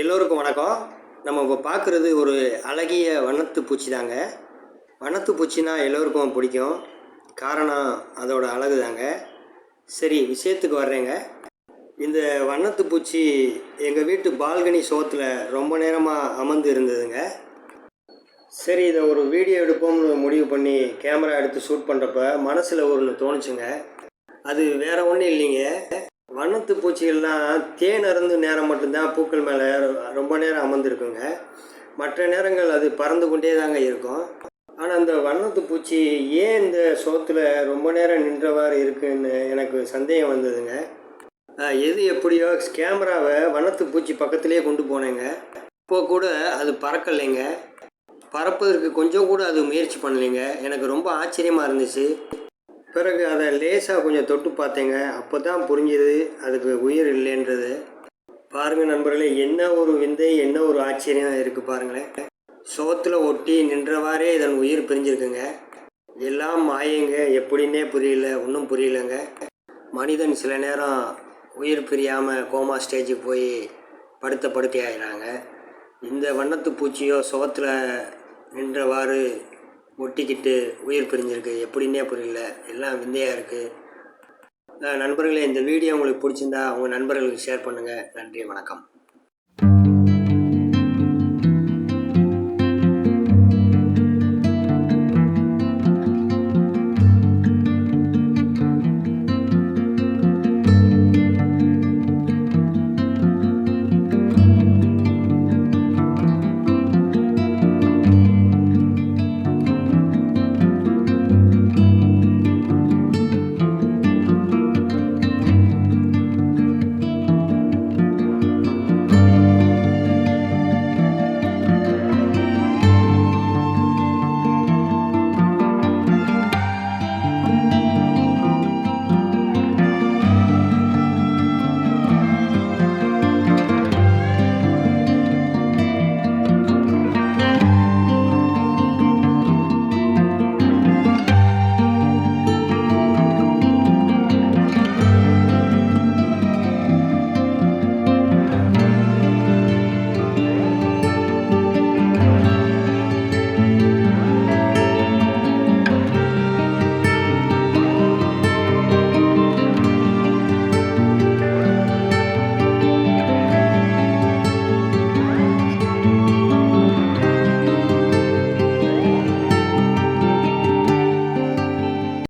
எல்லோருக்கும் வணக்கம். நம்ம இப்போ பார்க்குறது ஒரு அழகிய வண்ணத்து பூச்சி தாங்க. வண்ணத்து பூச்சினா எல்லோருக்கும் பிடிக்கும். காரணம் அதோட அழகு தாங்க. சரி விஷயத்துக்கு வர்றேங்க. இந்த வண்ணத்து பூச்சி எங்கள் வீட்டு பால்கனி சோத்தில் ரொம்ப நேரமாக அமர்ந்து இருந்ததுங்க. சரி இதை ஒரு வீடியோ எடுப்போம்னு முடிவு பண்ணி கேமரா எடுத்து ஷூட் பண்ணுறப்ப மனசில் ஒன்று தோணுச்சுங்க. அது வேற ஒன்றும் இல்லைங்க. பூச்சிகள்லாம் தேன் அருந்து நேரம் மட்டும்தான் பூக்கள் மேலே ரொம்ப நேரம் அமர்ந்துருக்குங்க. மற்ற நேரங்கள் அது பறந்து கொண்டே தாங்க இருக்கும். ஆனால் அந்த வண்ணத்து பூச்சி ஏன் இந்த சோத்தில் ரொம்ப நேரம் நின்றவாறு இருக்குன்னு எனக்கு சந்தேகம் வந்ததுங்க. எது எப்படியோ கேமராவை வண்ணத்து பூச்சி பக்கத்துலேயே கொண்டு போனேங்க. இப்போ கூட அது பறக்கலைங்க. பறப்பதற்கு கொஞ்சம் கூட அது முயற்சி பண்ணலைங்க. எனக்கு ரொம்ப ஆச்சரியமாக இருந்துச்சு. பிறகு அதை லேசாக கொஞ்சம் தொட்டு பார்த்தேங்க. அப்போ தான் புரிஞ்சுது அதுக்கு உயிர் இல்லைன்றது. பாருங்கள் நண்பர்களே என்ன ஒரு விந்தை என்ன ஒரு ஆச்சரியம் இருக்குது பாருங்களேன். சோத்தில் ஒட்டி நின்றவாறே இதன் உயிர் பிரிஞ்சிருக்குங்க. எல்லாம் மாயங்க எப்படின்னே புரியல ஒன்றும் புரியலங்க. மனிதன் சில நேரம் உயிர் பிரியாமல் கோமா ஸ்டேஜுக்கு போய் படுத்த படுக்கையாகிறாங்க இந்த வண்ணத்து பூச்சியோ சோத்தில் நின்றவாறு ஒட்டிக்கிட்டு உயிர் பிரிஞ்சிருக்கு. எப்படின்னே புரியல. எல்லாம் விந்தையாக இருக்குது நண்பர்களே இந்த வீடியோ உங்களுக்கு பிடிச்சிருந்தா உங்கள் நண்பர்களுக்கு ஷேர் பண்ணுங்கள் நன்றி வணக்கம்.